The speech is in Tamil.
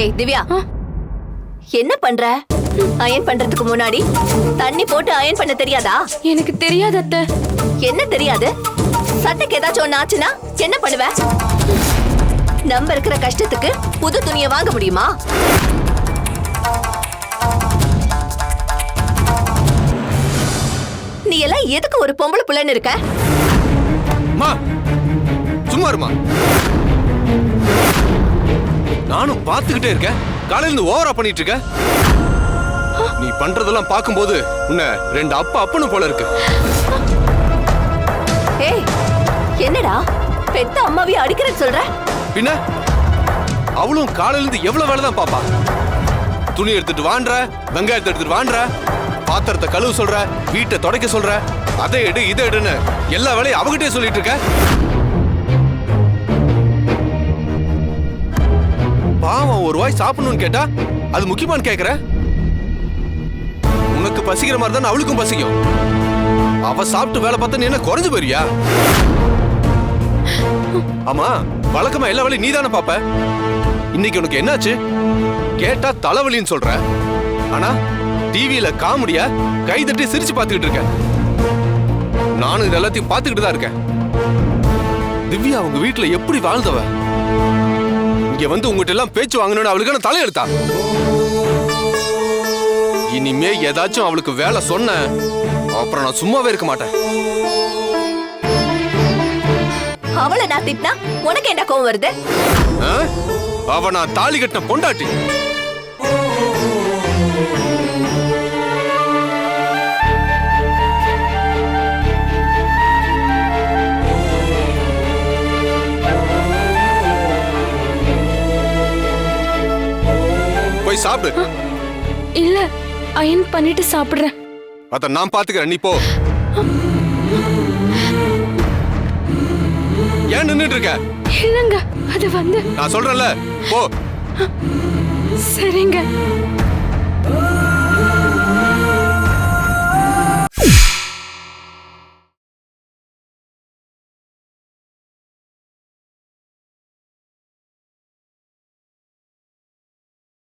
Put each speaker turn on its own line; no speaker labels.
ஏய் திவ்யா? என்ன பண்ற? அயன் பண்றதுக்கு முன்னாடி தண்ணி போட்டு அயன் பண்ண தெரியாதா?
எனக்கு தெரியாது அத்தை.
என்ன தெரியாது? சட்டைக்கு ஏதாச்சும் ஒண்ணு ஆச்சுன்னா என்ன பண்ணுவ? நம்ம இருக்கிற கஷ்டத்துக்கு புது துணியை வாங்க முடியுமா? நீ எல்லாம் எதுக்கு ஒரு பொம்பளை புள்ளன்னு இருக்க?
அம்மா சும்மா இருமா. நானும் பார்த்துக்கிட்டே இருக்கேன். காலையில இருந்து ஓவரா பண்ணிட்டு இருக்க நீ பண்றதெல்லாம் பார்க்கும்போது உன்னை ரெண்டு அப்பா அப்பனும் போல இருக்கு.
ஏய் என்னடா? பெத்த அம்மாவையும் அடிக்கிறேன்னு சொல்ற?
பின்ன? அவளும் காலையில இருந்து எவ்வளவு வேலை தான் பாப்பா துணி எடுத்துட்டு வான்ற வெங்காயத்தை எடுத்துட்டு வான்ற பாத்திரத்தை கழுவு சொல்ற வீட்டை துடைக்க சொல்ற அதை எடு இதை எடுன்னு எல்லா வேலையும் அவகிட்டே சொல்லிட்டு இருக்க. பாவம் ஒரு வாய் சாப்பிடணும்னு கேட்டா அது முக்கியமான்னு கேக்குற? உனக்கு பசிக்கிற மாதிரி தான் அவளுக்கும் பசிக்கும். அவ சாப்பிட்டு வேலை பார்த்தா நீ என்ன குறைஞ்சு போறியா ஆமா வழக்கமா எல்லா வேலையும் நீதானே பாப்ப? இன்னைக்கு உனக்கு என்னாச்சு? கேட்டா தலைவலின்னு சொல்ற. ஆனா டிவியில காமெடியா கை தட்டி சிரிச்சு பார்த்துக்கிட்டு இருக்கேன் நானும் இது எல்லாத்தையும் பார்த்துக்கிட்டு தான் இருக்கேன். திவ்யா அவங்க வீட்டுல எப்படி வாழ்ந்தவ? இங்க வந்து உங்ககிட்ட எல்லாம் பேச்சு வாங்கணும்னு அவளுக்கான தலையெடுத்தா இனிமே ஏதாச்சும் அவளுக்கு வேலை சொன்ன அப்புறம் நான் சும்மாவே இருக்க மாட்டேன்.
அவளை நான் திட்டினா உனக்கு என்ன கோவம் வருது?
அவ நான் தாலி கட்டின பொண்டாட்டி. போய் சாப்பிடு.
இல்ல அயன் பண்ணிட்டு சாப்பிடுறேன்.
அத நான் பாத்துக்கிறேன். நீ போ. ஏன் நின்னுட்டு இருக்க
இல்லங்க அது வந்து?
நான் சொல்றேன்ல போ.
சரிங்க.